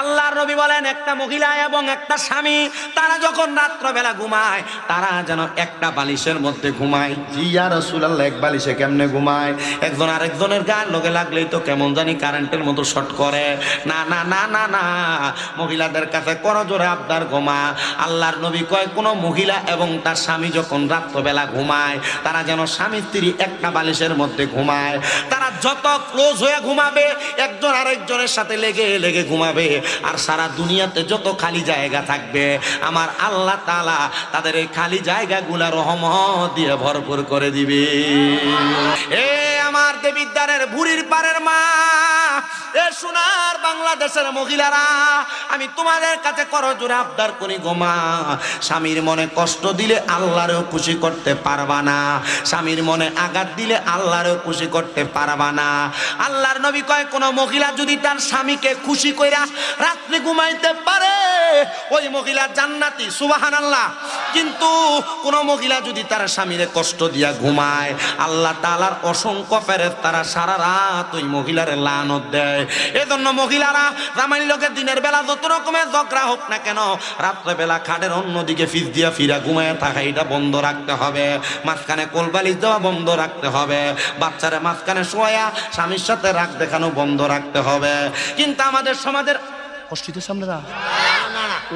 আল্লাহর নবী বলেন একটা মহিলা এবং একটা স্বামী তারা যখন রাত্রবেলা ঘুমায় তারা যেন একটা বালিশের মধ্যে ঘুমায়। জি ইয়া রাসূলুল্লাহ এক বালিশে কেমনে ঘুমায়? একজন আরেকজনের গায়ের লগে লাগলেই তো কেমন জানি কারেন্টের মতো শর্ট করে। না না না না না মহিলাদের কাছে করো জোরে আবদার ঘুমা। আল্লাহর নবী কয় কোনো মহিলা এবং তার স্বামী যখন রাত্রবেলা ঘুমায় তারা যেন স্বামী স্ত্রী একটা বালিশের মধ্যে ঘুমায়। তারা যত ক্লোজ হয়ে ঘুমাবে, একজন আরেকজনের সাথে লেগে লেগে ঘুমাবে। আর সারা দুনিয়াতে যত খালি জায়গা থাকবে, আমার আল্লাহ তালা তাদের এই খালি জায়গাগুলা রহমত দিয়ে ভরপুর করে দিবে। এ আমার দেবিদ্বারের ভুরির পারের মা। এ সোনার বাংলাদেশের মহিলারা, আমি তোমাদের কাছে করো জোরে আবদার করি গোমা স্বামীর মনে কষ্ট দিলে আল্লাহরেও খুশি করতে পারবা না। স্বামীর মনে আঘাত দিলে আল্লাহরেও খুশি করতে পারবা না। আল্লাহর নবী কয়, কোনো মহিলা যদি তার স্বামীকে খুশি কইরা রাত্রে ঘুমাইতে পারে ওই মহিলা জান্নাতি সুবাহান আল্লাহ কিন্তু কোন মহিলা যদি তার স্বামীরে কষ্ট দিয়া ঘুমায়, আল্লাহ তালার অসংখ্য ফেরেত তারা সারা রাত ওই মহিলার লানত দেয়। এজন্য মহিলারা রামাইল লোকের দিনের বেলা যত রকমের ঝগড়া হোক না কেন, রাত্রেবেলা খাটের অন্যদিকে ফিস দিয়া ফিরা ঘুমায় থাকা, এটা বন্ধ রাখতে হবে। মাঝখানে কোলবালিশ দেওয়া বন্ধ রাখতে হবে। বাচ্চারা মাঝখানে শোয়া, স্বামীর সাথে রাগ দেখানো বন্ধ রাখতে হবে। কিন্তু আমাদের সমাজের কষ্টিত সামনে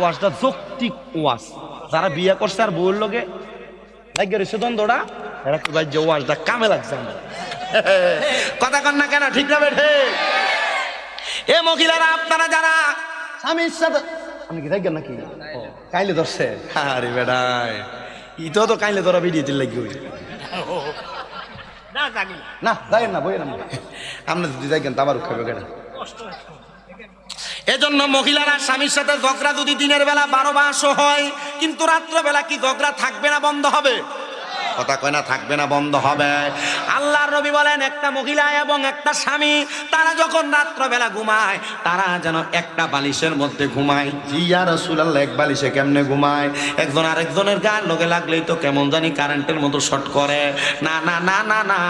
ওয়াজটা যৌক্তিক ওয়াজ। যারা বিয়ে করছে আর বউর লগে লাগে রয়েছে দ্বন্দ্বটা এরা যে ওয়াজটা কামে লাগছে আমার কথা কন না কেন ঠিক না বেঠে? এ মহিলারা আপনারা যারা স্বামীর সাথে আপনি কি দেখবেন নাকি? কাইলে ধরছে। আরে বেড়াই ইতো তো কাইলে ধরা ভিডিও দিল লাগি না দেখেন না। বইয়েন আপনি যদি দেখেন তা আবার খাবে কেনা এজন্য মহিলারা স্বামীর সাথে ঝগড়া যদি দিনের বেলা বারো মাসও হয়, কিন্তু রাত্রবেলা কি ঝগড়া থাকবে না, বন্ধ হবে? কথা কয় না, থাকবে না, বন্ধ হবে। আল্লাহর নবী বলেন একটা মহিলা এবং একটা স্বামী তারা যখন রাত্রবেলা ঘুমায় তারা যেন একটা বালিশের মধ্যে ঘুমায়। জি ইয়া রাসূলুল্লাহ এক বালিশে কেমনে ঘুমায়? একজন আরেকজনের গায়ের লগে লাগলেই তো কেমন জানি কারেন্টের মতো শর্ট করে। না না না না না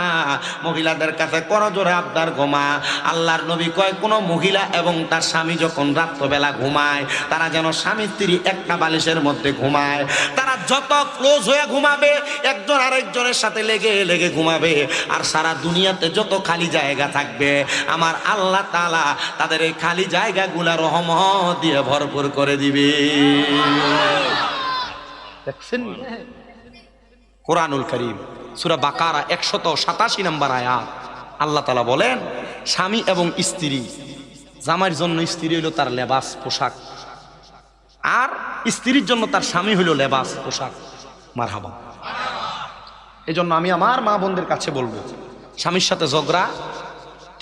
মহিলাদের কাছে করো জোরে আবদার ঘুমা। আল্লাহর নবী কয় কোনো মহিলা এবং তার স্বামী যখন রাত্রবেলা ঘুমায় তারা যেন স্বামী স্ত্রী একটা বালিশের মধ্যে ঘুমায়। তারা যত ক্লোজ হয়ে ঘুমাবে একজন আরেকজনের সাথে লেগে লেগে ঘুমাবে। আর সারা দুনিয়াতে যত খালি জায়গা থাকবে, আমার আল্লাহ তালা তাদের এই খালি জায়গাগুলা রহমত দিয়ে ভরপুর করে দিবে। কোরআনুল করিম, সুরা বাকারা একশত সাতাশি নম্বর আয়াত। আল্লাহ তালা বলেন, স্বামী এবং স্ত্রী, জামাইয়ের জন্য স্ত্রী হইল তার লেবাস পোশাক, আর স্ত্রীর জন্য তার স্বামী হইল লেবাস পোশাক। মার হাবা এই জন্য আমি আমার মা বোনদের কাছে বলব, স্বামীর সাথে ঝগড়া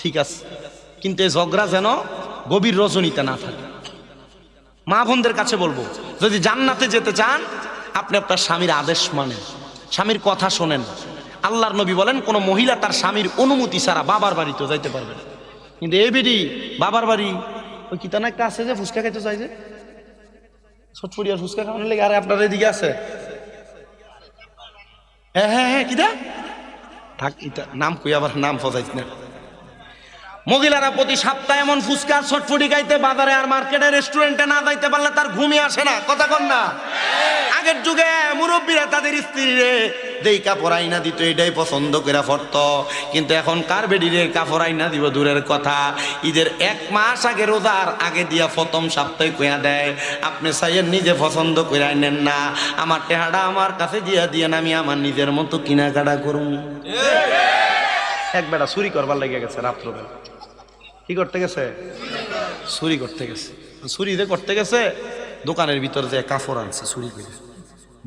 ঠিক আছে, কিন্তু এই ঝগড়া যেন গভীর রজনীতে না থাকে। মা বোনদের কাছে বলব, যদি জান্নাতে যেতে চান, আপনি আপনার স্বামীর আদেশ মানেন, স্বামীর কথা শোনেন। আল্লাহর নবী বলেন, কোনো মহিলা তার স্বামীর অনুমতি ছাড়া বাবার বাড়িতে যাইতে পারবে না। কিন্তু এই বেডি বাবার বাড়ি, ওই কিতানা একটা আছে যে ফুচকা খাইতে চাই যে? ছটফড়ি আর ফুচকা খাওয়ানোর লেগে, আরে আপনার এদিকে আছে। হ্যাঁ হ্যাঁ হ্যাঁ থাক নাম নাম না। মহিলারা প্রতি সপ্তাহে এমন ফুচকা ছটফুটি গাইতে বাজারে আর মার্কেটে রেস্টুরেন্টে না যাইতে পারলে তার ঘুমিয়ে আসে না। কথা কন না। আগের যুগে মুরব্বীরা তাদের স্ত্রীরে দেই কাপড় আইনা দিত, এটাই পছন্দ করে ফরত। কিন্তু এখন কার বেডিরে কাপড় আইনা দিব দূরের কথা। ঈদের এক মাস আগে রোজার আগে দিয়া প্রথম সপ্তাহে কইয়া দেয়, আপনি চাইয়ের নিজে পছন্দ করে আইনেন না। আমার টেহাটা আমার কাছে দিয়া দিয়ে আমি আমার নিজের মতো কিনাকাটা করুন এক বেটা চুরি করবার লেগে গেছে রাত্রবেলা। কি করতে গেছে? চুরি করতে গেছে। চুরি যে করতে গেছে, দোকানের ভিতর যে কাপড় আনছে, চুরি করে।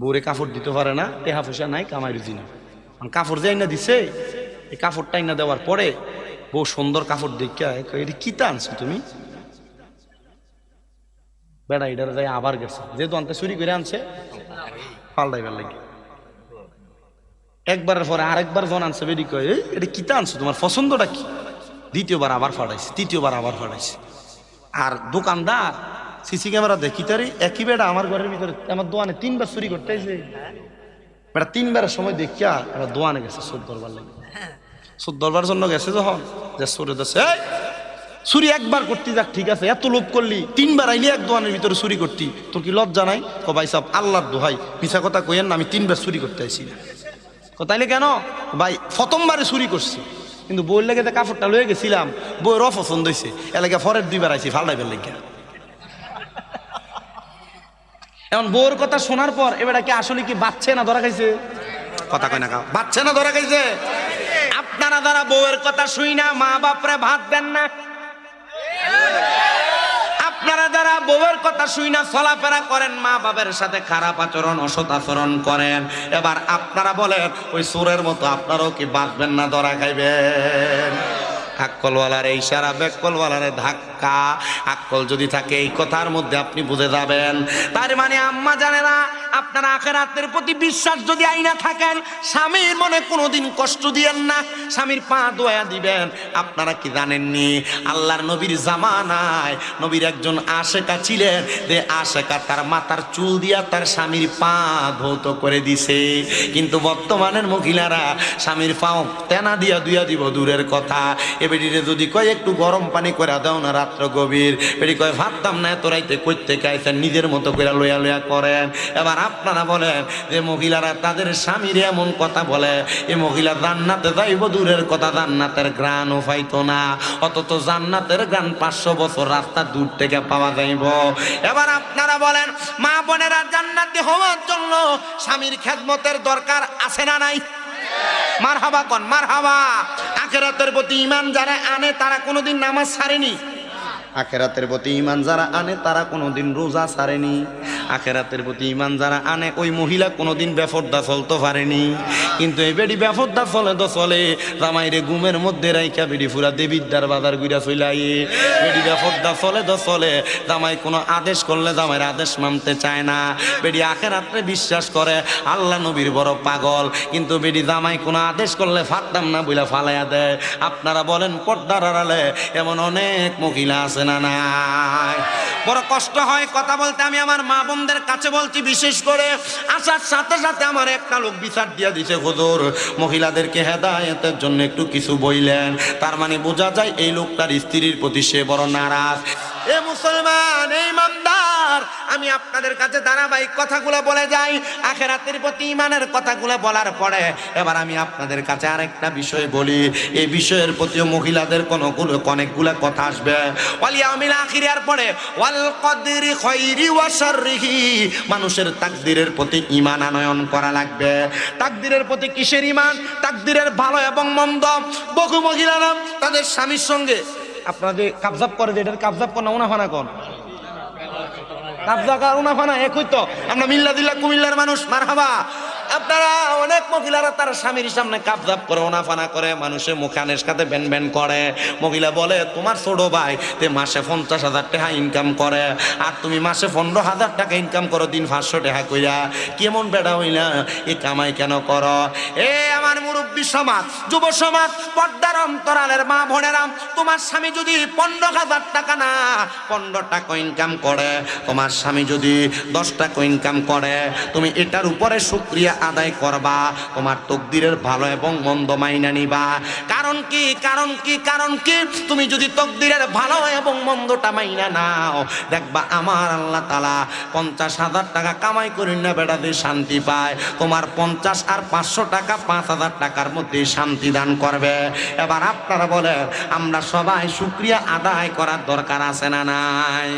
বউরে কাপড় দিতে পারে না টেহা পয়সা নাই কামাই রুজি না কাপড় যে আইনা দিছে এই কাপড়টা আইনা দেওয়ার পরে বউ সুন্দর কাপড় দেখিয়া এটা কিতা আনছো তুমি? বেড়া এটার যাই আবার গেছে। যেহেতু আনতে চুরি করে আনছে পাল্টাইবার লাগে। একবারের পরে আরেকবার জন আনছে বেরি কয় "এই, এটা কিতা আনছো? তোমার পছন্দটা কি? দ্বিতীয়বার আবার ফাটাইছে তৃতীয়বার আবার ফাটাইছে। আর দোকানদার সিসি ক্যামেরা দেখি তারি, একই বেড়া আমার ঘরের ভিতরে, আমার দোয়ানে তিনবার চুরি করতে আইছে বেটা তিনবারের সময় দেখিয়া এবার দোয়ানে গেছে সুদ দরবার লাগে। সুদ দরবার জন্য গেছে যখন, যে সুরে দেশে চুরি একবার করতে যাক, ঠিক আছে, এত লোভ করলি, তিনবার আইলি এক দোয়ানের ভিতরে চুরি করতি, তোর কি লজ্জা নাই? ক ভাই সব আল্লাহর দোহাই, মিছা কথা কইেন না, আমি তিনবার চুরি করতে আইছি তাইলে কেন? ভাই, প্রথমবারে চুরি করছি, কিন্তু বইয়ের লেগে কাপড়টা লয়ে গেছিলাম বইয়ের অপছন্দ হয়েছে এলাকা ফরের দুইবার আইছি, ফাল্টাইবার লেগে এখন বউর কথা শোনার পর এবারে কি আসলে কি বাচ্চে না ধরা খাইছে? কথা কয় না বাচ্চে না ধরা খাইছে? আপনারা যারা বউয়ের কথা শুই না মা বাপরে ভাত দেন না। আপনারা যারা বউয়ের কথা শুই না চলাফেরা করেন মা বাবার সাথে খারাপ আচরণ অসৎ আচরণ করেন। এবার আপনারা বলেন ওই সুরের মতো আপনারাও কি বাঁচবেন না ধরা খাইবেন? আক্কলওয়ালার এই সারা বেকলওয়ালার ধাক্কা আকল যদি থাকে এই কথার মধ্যে আপনি বুঝে যাবেন। তার মানে আম্মা জানে না আপনার আখেরাতের প্রতি বিশ্বাস যদি আইনা থাকেন, স্বামীর মনে কোনোদিন কষ্ট দিয়েন না। স্বামীর পা দোয়া দিবেন, আপনারা কি জানেননি? আল্লাহর নবীর জামানায় নবীর একজন আশেকা ছিলেন, যে আশেকা তার মাথার চুল দিয়া তার স্বামীর পা ধৌত করে দিছে। কিন্তু বর্তমানের মহিলারা স্বামীর পাও তেনা দিয়া দুইয়া দিব দূরের কথা। এ বেডিরে যদি কয়, একটু গরম পানি করে দাও না রাত্র গভীর। বেডি কয়, ভাবতাম না এত রাইতে কইতে গাইছেন নিজের মতো করে লইয়া লইয়া করেন। এবার আপনারা বলেন যে মহিলারা তাদের স্বামীর এমন কথা বলে, এ মহিলা জান্নাতে যাইব দূরের কথা, জান্নাতের গ্রাণও পাইতো না, অথচ জান্নাতের গ্রাণ পাঁচশো বছর রাস্তা দূর থেকে পাওয়া যাইব। এবার আপনারা বলেন, মা বোনেরা জান্নাতি হওয়ার জন্য স্বামীর খেদমতের দরকার আছে না নাই? মার হাবা কন? মার হাবা আখেরাতের প্রতি ইমান যারা আনে, তারা কোনোদিন নামাজ ছাড়েনি। আখেরাতের প্রতি ইমান যারা আনে, তারা কোনোদিন রোজা ছাড়েনি। আখেরাতের প্রতি ইমান যারা আনে, ওই মহিলা কোনোদিন বেফরদা চলতে পারেনি কিন্তু এই বেডি বেফরদা চলে তো চলে। জামাইরে গুমের মধ্যে রাইখা বেডি ফুরা দেবিদ্যার বাজার গুইরা চলাই বেডি বেফরদা চলে তো চলে। জামাই কোনো আদেশ করলে জামাইয়ের আদেশ মানতে চায় না। বেডি আখেরাত্রে বিশ্বাস করে, আল্লাহ নবীর বড় পাগল। কিন্তু বেডি জামাই কোনো আদেশ করলে ফাটতাম না বইলা ফালাইয়া দেয়। আপনারা বলেন, পর্দার আড়ালে এমন অনেক মহিলা আছে না নাই? বড় কষ্ট হয় কথা বলতে। আমি আমার মা বোনদের কাছে বলছি, বিশেষ করে আসার সাথে সাথে আমার একটা লোক বিচার দিয়ে দিছে, হুজুর, মহিলাদেরকে হেদায়েতের জন্য একটু কিছু বইলেন। তার মানে বোঝা যায় এই লোকটার স্ত্রীর প্রতি সে বড় নারাজ। এ মুসলমান, এই ইমানদার আমি আপনাদের কাছে ধারাবাহিক কথাগুলো বলে যাই, আখেরাতের প্রতি ইমানের কথাগুলো বলার পরে এবার আমি আপনাদের কাছে আরেকটা বিষয় বলি। এই বিষয়ের প্রতিও মহিলাদের কোনো অনেকগুলো কথা আসবে। ওয়ালিয়ামিল আখিরার পরে ওয়াল কদরি খৈরি ওয়া মানুষের তাকদিরের প্রতি ঈমান আনয়ন করা লাগবে। তাকদিরের প্রতি কিসের ঈমান? তাকদিরের ভালো এবং মন্দ। বহু মহিলারা তাদের স্বামীর সঙ্গে, আপনারা কাবজাব করে যে এটার কাবজাব কর না, উনাফানা কর কাবজা কারুনা ফানা একই তো? আমরা মিল্লা দিল্লা কুমিল্লার মানুষ মারহাবা। আপনারা অনেক মহিলারা তার স্বামীর সামনে কাপজাপ করে ওনাফানা করে, মানুষের মুখানের সাথে ব্যান ব্যান করে। মহিলা বলে, তোমার ছোট ভাই, তে মাসে পঞ্চাশ হাজার টাকা ইনকাম করে। আর তুমি মাসে পনেরো হাজার টাকা ইনকাম করো, দিন পাঁচশো টাকা কইরা। কেমন বেড়া হইলা? এ কামাই কেন কর? এ আমার মুরব্বী সমাজ, যুব সমাজ, পর্দার অন্তরালের মা বোনেরাম তোমার স্বামী যদি পনেরো হাজার টাকা না, পনেরো টাকা ইনকাম করে। তোমার স্বামী যদি দশ টাকা ইনকাম করে। তুমি এটার উপরে শুক্রিয়া আদায় করবা, তোমার তকদিরের ভালো এবং মন্দ মাইনা নিবা। কারণ কি কারণ কি কারণ কি? তুমি যদি তকদিরের ভালো এবং মন্দটা মাইনা নাও, দেখবা আমার আল্লাহ তালা পঞ্চাশ হাজার টাকা কামাই করি না বেড়াতে শান্তি পায়। তোমার পঞ্চাশ আর পাঁচশো টাকা পাঁচ হাজার টাকার মধ্যে শান্তি দান করবে। এবার আপনারা বলে আমরা সবাই শুক্রিয়া আদায় করার দরকার আছে না নাই?